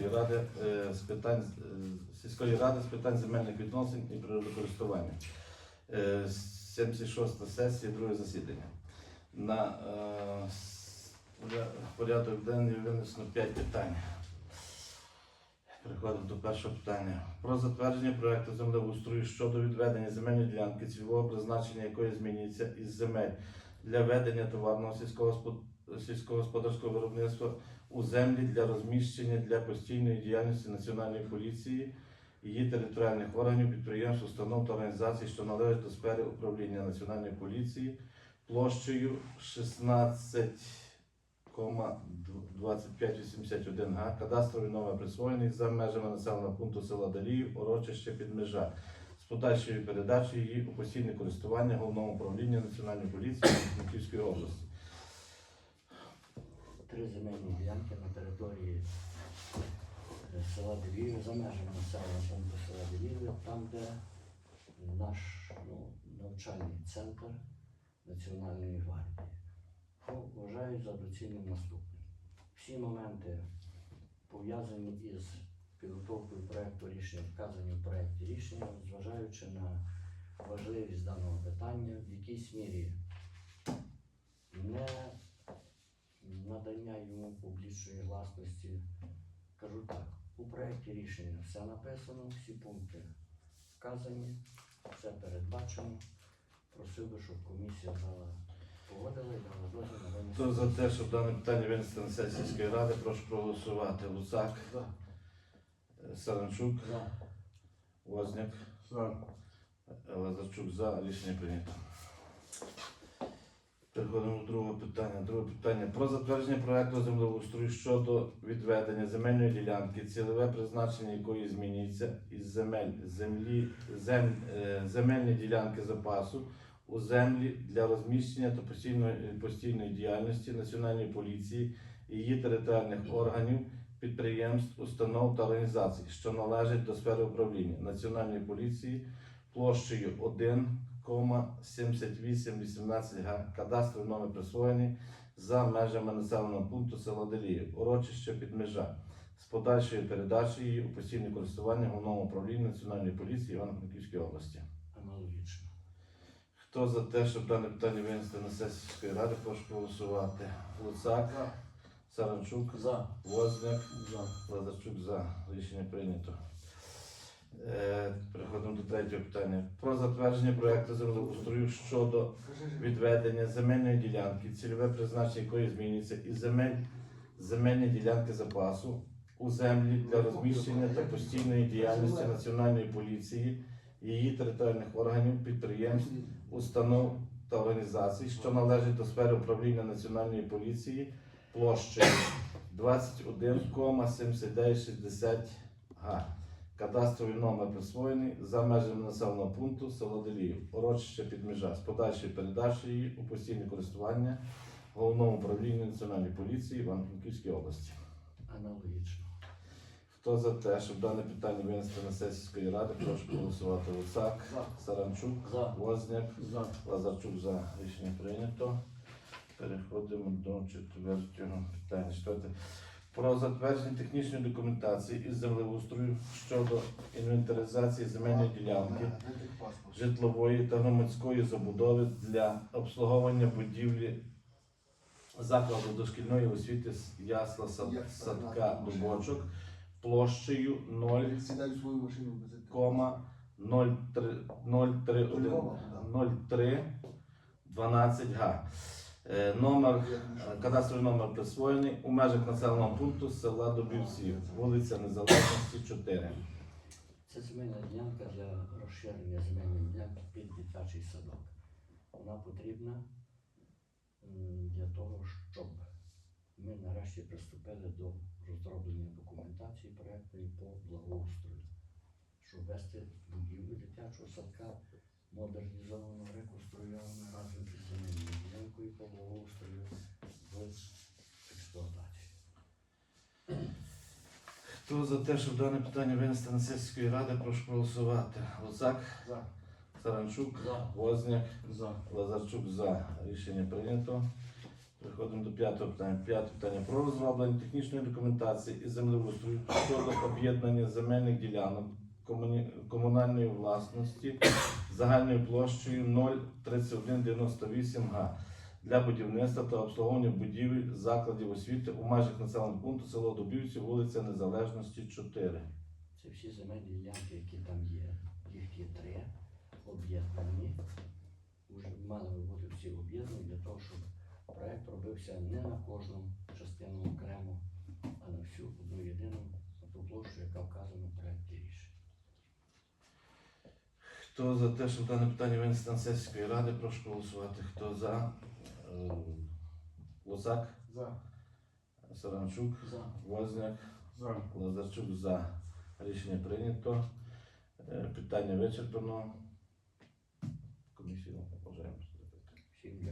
сільської ради е, з питань е, сільської ради з питань земельних відносин і природокористування. Е, 76 сесія, друге засідання. На е, порядок денний винесено 5 питань. Переходимо до першого питання. Про затвердження проекту землеустрою щодо відведення земельної ділянки, цільового призначення якої змінюється із земель для ведення товарного сільськогоспод- сільськогосподарського виробництва у землі для розміщення для постійної діяльності Національної поліції, її територіальних органів, підприємств, установ та організацій, що належать до сфери управління Національної поліції, площею 16,2581 га, кадастровий номер присвоєний за межами населеного пункту села Даліїв, урочище Підмежа, подальшою передачею її у постійне користування головному управлінню Національної поліції Франківської області. Три земельні ділянки на території е, села Девіїв, за межами населеного пункту села Девіїв, там, де наш ну, навчальний центр Національної гвардії. Вважаю за доцільним наступним. Всі моменти пов'язані із підготовкою проєкту рішення, вказані в проєкті рішення, зважаючи на важливість даного питання, в якійсь мірі не надання йому публічної власності. Кажу так, у проєкті рішення все написано, всі пункти вказані, все передбачено. Просив би, щоб комісія дала погодила і дала дозвіл на винесення. Хто за те, щоб дане питання винести на сесію сільської ради, прошу проголосувати. Луцак, е, Саранчук, За. Возняк, Лазарчук за. Рішення прийнято. Переходимо до другого питання. Друге питання про затвердження проекту землеустрою щодо відведення земельної ділянки, цільове призначення якої змінюється із земель землі зем, е, земельні ділянки запасу у землі для розміщення та постійної постійної діяльності Національної поліції її територіальних органів, підприємств, установ та організацій, що належать до сфери управління Національної поліції площею 1,7818 га. Кадастровий номер присвоєний за межами населеного пункту села Деліїв, урочище Підмежа з подальшою передачею її у постійне користування головному управлінню Національної поліції Івано-Франківської області. Аналогічно. Хто за те, щоб дане питання винести на сесію ради, прошу голосувати. Луцак, Саранчук, За. Возняк, За. Лазарчук за. Рішення прийнято. Е, Переходимо до третього питання. Про затвердження проекту землеустрою щодо відведення земельної ділянки, цільове призначення якої змінюється із земель земельні ділянки запасу у землі для розміщення та постійної діяльності Національної поліції, її територіальних органів, підприємств, установ та організацій, що належать до сфери управління Національної поліції площею 21,7960 га. Кадастровий номер присвоєний за межами населеного пункту село Деліїв, урочище Підмежа з подальшою передачею її у постійне користування головному управлінню Національної поліції Івано-Франківській області. Аналогічно. Хто за те, щоб дане питання винести на сесію сільської ради, прошу голосувати. Луцак, Саранчук, За. Возняк, За. Лазарчук за рішення прийнято. Переходимо до четвертого питання. Про затвердження технічної документації із землеустрою щодо інвентаризації земельної ділянки, житлової та громадської забудови для обслуговування будівлі закладу дошкільної освіти ясла садка дубочок площею 0, Сідай в свою машину без этого. кома 031 03 12 га. Е, Номер, е, кадастровий номер присвоєний у межах населеного пункту села Дубівці, вулиця Незалежності 4. Це земельна ділянка для розширення земельної ділянки під дитячий садок. Вона потрібна для того, щоб ми нарешті приступили до розроблення документації проектної по благоустрою, щоб вести будівлю дитячого садка модернізовано, реконструйовано разом із земельною ділянкою по благоустрою в експлуатацію. Хто за те, щоб дане питання винести на сесійської ради, прошу проголосувати. Лозак, За. Саранчук, За. Возняк, За. Лазарчук за. Рішення прийнято. Переходимо до п'ятого питання. П'яте питання про розроблення технічної документації із землеустрою щодо об'єднання земельних ділянок комуні- комунальної власності загальною площею 03198 га для будівництва та обслуговування будівель закладів освіти у межах населеного пункту село Дубівці, вулиця Незалежності 4. Це всі земельні ділянки, які там є. Їх є три об'єднані. Уже мали би бути всі об'єднані для того, щоб проект робився не на кожну частину окремо, а на всю одну єдину ту площу, яка вказана в проекті рішення. Хто за те, щоб дане питання винести на сесійської ради, прошу голосувати. Хто за? Е, Лозак, За. Саранчук, За. Возняк, За. Лазарчук за. Рішення прийнято. Е, Питання вичерпано. Комісію вважаємо. Всім